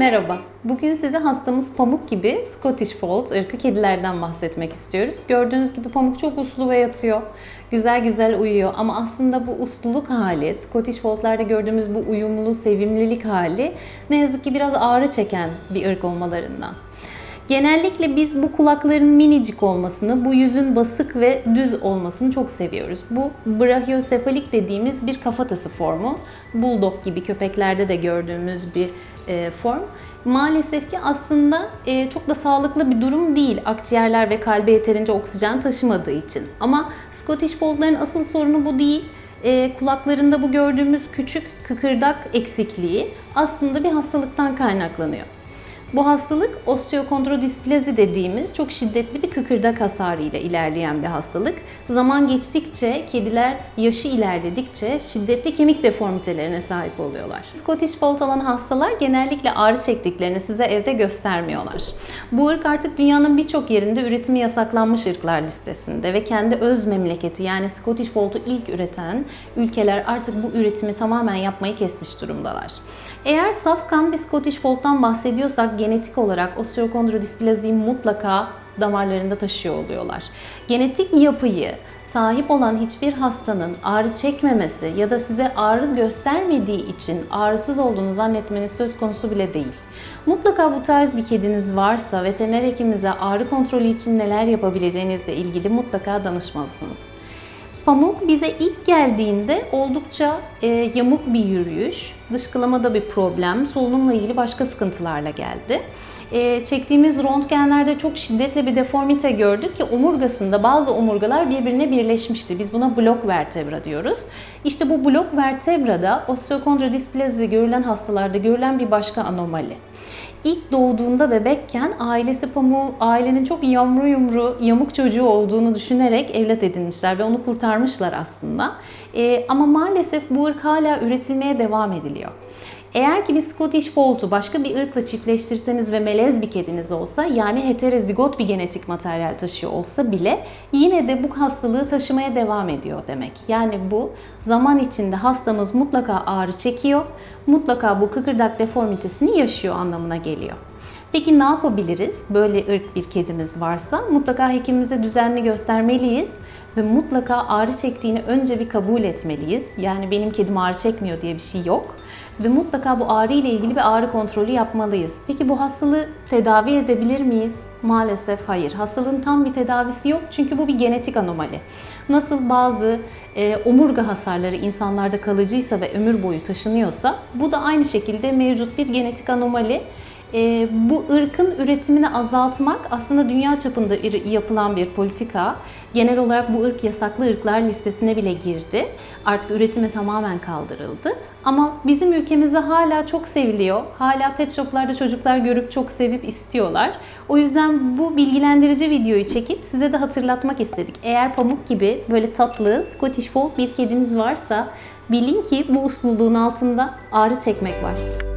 Merhaba. Bugün size hastamız Pamuk gibi Scottish Fold ırkı kedilerden bahsetmek istiyoruz. Gördüğünüz gibi Pamuk çok uslu ve yatıyor. Güzel güzel uyuyor ama aslında bu usluluk hali, Scottish Fold'larda gördüğümüz bu uyumlu, sevimlilik hali ne yazık ki biraz ağrı çeken bir ırk olmalarından. Genellikle biz bu kulakların minicik olmasını, bu yüzün basık ve düz olmasını çok seviyoruz. Bu brachiosefalik dediğimiz bir kafatası formu. Bulldog gibi köpeklerde de gördüğümüz bir e, form. Maalesef ki aslında e, çok da sağlıklı bir durum değil akciğerler ve kalbe yeterince oksijen taşımadığı için. Ama Scottish Fold'ların asıl sorunu bu değil. E, kulaklarında bu gördüğümüz küçük kıkırdak eksikliği aslında bir hastalıktan kaynaklanıyor. Bu hastalık osteokondrodisplazi dediğimiz çok şiddetli bir kıkırdak hasarı ile ilerleyen bir hastalık. Zaman geçtikçe kediler yaşı ilerledikçe şiddetli kemik deformitelerine sahip oluyorlar. Scottish Fold olan hastalar genellikle ağrı çektiklerini size evde göstermiyorlar. Bu ırk artık dünyanın birçok yerinde üretimi yasaklanmış ırklar listesinde ve kendi öz memleketi yani Scottish Fold'u ilk üreten ülkeler artık bu üretimi tamamen yapmayı kesmiş durumdalar. Eğer safkan bir Scottish Fold'dan bahsediyorsak genetik olarak osteokondrodisplaziyi mutlaka damarlarında taşıyor oluyorlar. Genetik yapıyı sahip olan hiçbir hastanın ağrı çekmemesi ya da size ağrı göstermediği için ağrısız olduğunu zannetmeniz söz konusu bile değil. Mutlaka bu tarz bir kediniz varsa veteriner hekiminize ağrı kontrolü için neler yapabileceğinizle ilgili mutlaka danışmalısınız. Pamuk bize ilk geldiğinde oldukça e, yamuk bir yürüyüş, dışkılamada bir problem, solunumla ilgili başka sıkıntılarla geldi. E, çektiğimiz röntgenlerde çok şiddetli bir deformite gördük ki omurgasında bazı omurgalar birbirine birleşmişti. Biz buna blok vertebra diyoruz. İşte bu blok vertebrada osteokondrodisplazi görülen hastalarda görülen bir başka anomali. İlk doğduğunda bebekken ailesi pamuğu, ailenin çok yamru yumru, yamuk çocuğu olduğunu düşünerek evlat edinmişler ve onu kurtarmışlar aslında. Ee, ama maalesef bu ırk hala üretilmeye devam ediliyor. Eğer ki bir Scottish Fold'u başka bir ırkla çiftleştirseniz ve melez bir kediniz olsa yani heterozigot bir genetik materyal taşıyor olsa bile yine de bu hastalığı taşımaya devam ediyor demek. Yani bu zaman içinde hastamız mutlaka ağrı çekiyor, mutlaka bu kıkırdak deformitesini yaşıyor anlamına geliyor. Peki ne yapabiliriz? Böyle ırk bir kedimiz varsa mutlaka hekimimize düzenli göstermeliyiz ve mutlaka ağrı çektiğini önce bir kabul etmeliyiz. Yani benim kedim ağrı çekmiyor diye bir şey yok. Ve mutlaka bu ağrı ile ilgili bir ağrı kontrolü yapmalıyız. Peki bu hastalığı tedavi edebilir miyiz? Maalesef hayır. Hastalığın tam bir tedavisi yok çünkü bu bir genetik anomali. Nasıl bazı e, omurga hasarları insanlarda kalıcıysa ve ömür boyu taşınıyorsa bu da aynı şekilde mevcut bir genetik anomali. E, bu ırkın üretimini azaltmak aslında dünya çapında yapılan bir politika. Genel olarak bu ırk yasaklı ırklar listesine bile girdi. Artık üretimi tamamen kaldırıldı. Ama bizim ülkemizde hala çok seviliyor. Hala pet shoplarda çocuklar görüp çok sevip istiyorlar. O yüzden bu bilgilendirici videoyu çekip size de hatırlatmak istedik. Eğer pamuk gibi böyle tatlı Scottish Fold bir kediniz varsa bilin ki bu usluluğun altında ağrı çekmek var.